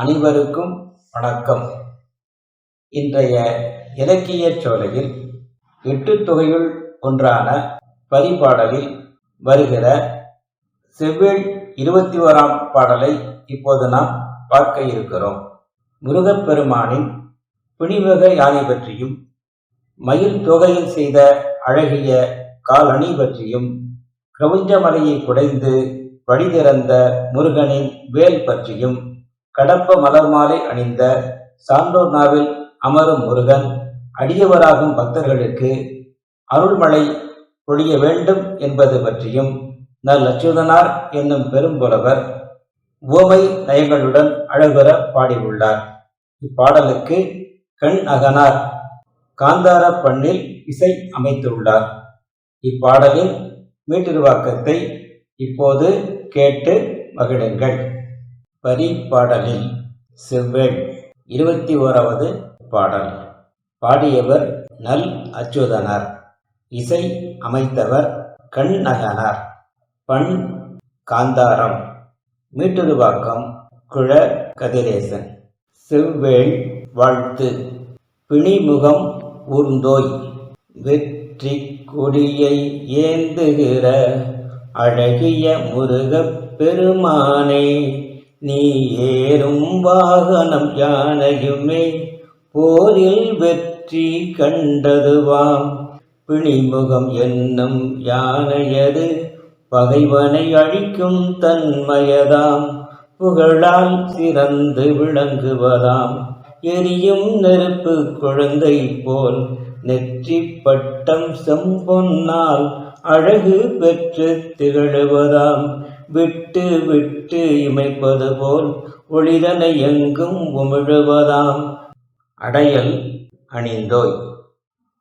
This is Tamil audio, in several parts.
அனைவருக்கும் வணக்கம். இன்றைய இலக்கியச் சோலையில் எட்டு தொகையுள் ஒன்றான பரிபாடலில் வருகிற செவ்வேள் இருபத்தி ஓராம் பாடலை இப்போது நாம் பார்க்க இருக்கிறோம். முருகப்பெருமானின் பிணிவக யானை பற்றியும் மயில் தொகையில் செய்த அழகிய காலணி பற்றியும் கிரவுஞ்சமலையை குடைந்து வழிதிறந்த முருகனின் வேல் பற்றியும் கடப்ப மலர் மாலை அணிந்த சான்றோர் நாவில் அமரும் முருகன் அடியவராகும் பக்தர்களுக்கு அருள்மழை பொழிய வேண்டும் என்பது பற்றியும் ந லட்சுதனார் என்னும் பெரும்புலவர் உவமை நயங்களுடன் அழகுற பாடியுள்ளார். இப்பாடலுக்கு கண் அகனார் காந்தார பண்ணில் இசை அமைத்துள்ளார். இப்பாடலின் மீட்டிருவாக்கத்தை இப்போது கேட்டு மகிழுங்கள். பரிப்பாடலில் செவ்வேள் இருபத்தி ஓராவது பாடல். பாடியவர் நல் அச்சுதனர். இசை அமைத்தவர் கண்ணகனார் பண் காந்தாரம். மீட்டுருவாக்கம் குழ கதிரேசன். செவ்வேள் வாழ்த்து. பிணிமுகம் ஊர்ந்தோய். வெற்றி கொடியை ஏந்துகிற அழகிய முருகப் பெருமானே. நீ ஏறும் வாகனம் யானையுமே போரில் வெற்றி கண்டதுவாம். பிணிமுகம் என்னும் யானையது பகைவனை அழிக்கும் தன்மயதாம். புகழால் சிறந்து விளங்குவதாம். எரியும் நெருப்பு குழந்தை போல் நெற்றி பட்டம் செம்பொன்னால் அழகு பெற்று திகழுவதாம். விட்டு விட்டு இமைப்பது போல் ஒளிதனை எங்கும் உமிழுவதாம். அடையல் அணிந்தோய்.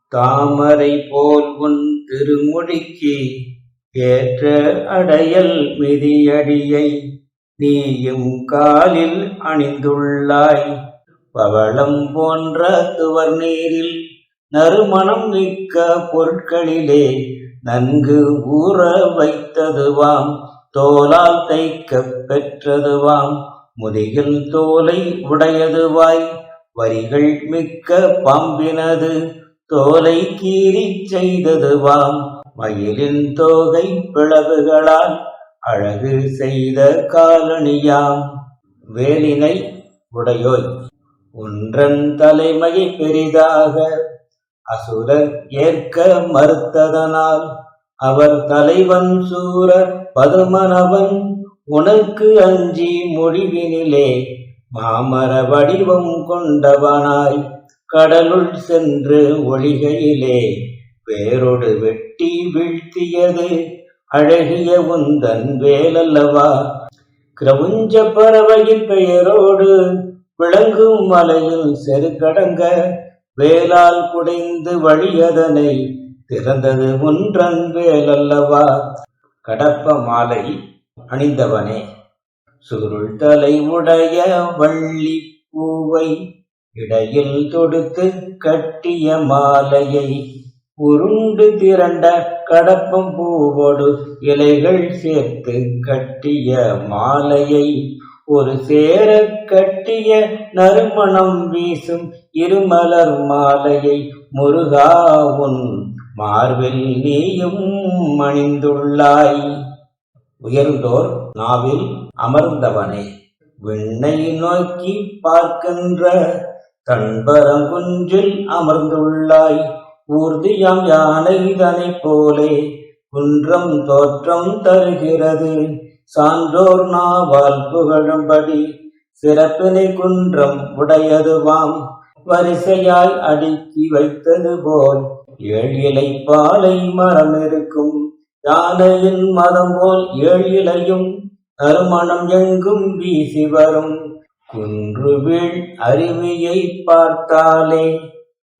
தாமரை போல் உன் திருமுடிக்கு ஏற்ற அடையல் மிதியடியை நீயும் காலில் அணிந்துள்ளாய். பவளம் போன்ற துவர் நீரில் நறுமணம் மிக்க பொருட்களிலே நன்கு ஊற வைத்ததுவாம். தோலால் தைக்க பெற்றதுவாம். முதுகில் தோலை உடையதுவாய். வரிகள் மிக்க பம்பினது. தோலை கீறிச் செய்ததுவாம். மயிலின் தோகை பிளவுகளால் அழகு செய்த காலணியாம். வேலினை உடையோய். ஒன்றன் தலைமையை பெரிதாக அசுரர் ஏற்க மறுத்ததனால் அவர் தலைவன் சூர பதுமனவன் உனக்கு அஞ்சி முடிவினிலே மாமர வடிவம் கொண்டவனாய் கடலுள் சென்று ஒளிகையிலே வேரோடு வெட்டி வீழ்த்தியது அழகிய உந்தன் வேலல்லவா. கிரவுஞ்ச பறவையின் பெயரோடு விளங்கும் மலையில் செருக்கடங்க வேலால் குடைந்து வழியதனை திறந்தது ஒன்றன் வேலல்லவா. கடப்ப மாலை அணிந்தவனே. சுருள் தலை உடைய வள்ளி பூவை இடையில் தொடுத்து கட்டிய மாலையை உருண்டு திரண்ட கடப்பம் பூவோடு இலைகள் சேர்த்து கட்டிய மாலையை ஒரு சேர கட்டிய நறுமணம் வீசும் இருமலர் மாலையை முருகா உன் மார்பில் நீயும் அணிந்துள்ளாய் உயர்ந்தோர் நாவில் அமர்ந்தவனே விண்ணை நோக்கி பார்க்கின்ற தன்பரங்குன்றில் அமர்ந்துள்ளாய். ஊர்தியம் யானை தனை போலே குன்றம் தோற்றம் தருகிறது. சான்றோர் நாவால் புகழும்படி சிறப்பினை குன்றம் உடையதுவாம். வரிசையாய் அடுக்கி வைத்தது போல் ஏழிலை பாலை மரம் இருக்கும் யானையின் மதம் போல் ஏழிலையும் நறுமணம் எங்கும் வீசி வரும். குன்றுவீழ் அருவியை பார்த்தாலே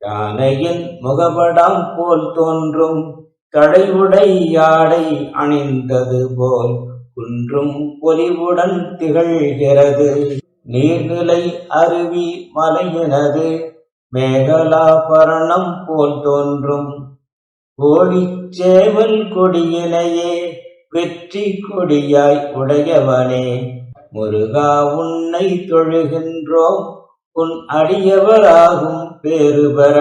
யானையின் முகபடம் போல் தோன்றும். தடைவுடை யாடை அணிந்தது போல் குன்றும் பொலிவுடன் திகழ்கிறது. நீர்நிலை அருவி மலையினது மேகலாபரணம் போல் தோன்றும். கோழிச்சேவல் கொடியினையே வெற்றி கொடியாய் உடையவனே. முருகா உன்னை தொழுகின்றோம். உன் அடியவராகும் பேறு பெற.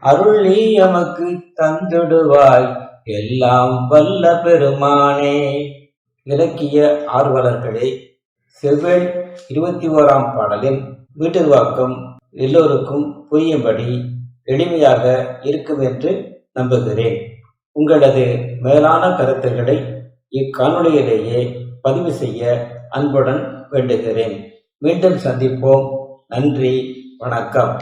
அருள் நீ எமக்கு தந்திடுவாய். எல்லாம் வல்ல பெருமானே. இலக்கிய ஆர்வலர்களே செவ்வேள் இருபத்தி ஓராம் பாடலின் வீட்டிற்வாக்கம் எல்லோருக்கும் புரியும்படி எளிமையாக இருக்கும் என்று நம்புகிறேன். உங்களது மேலான கருத்துக்களை இக்காணொலியிலேயே பதிவு செய்ய அன்புடன் வேண்டுகிறேன். மீண்டும் சந்திப்போம். நன்றி. வணக்கம்.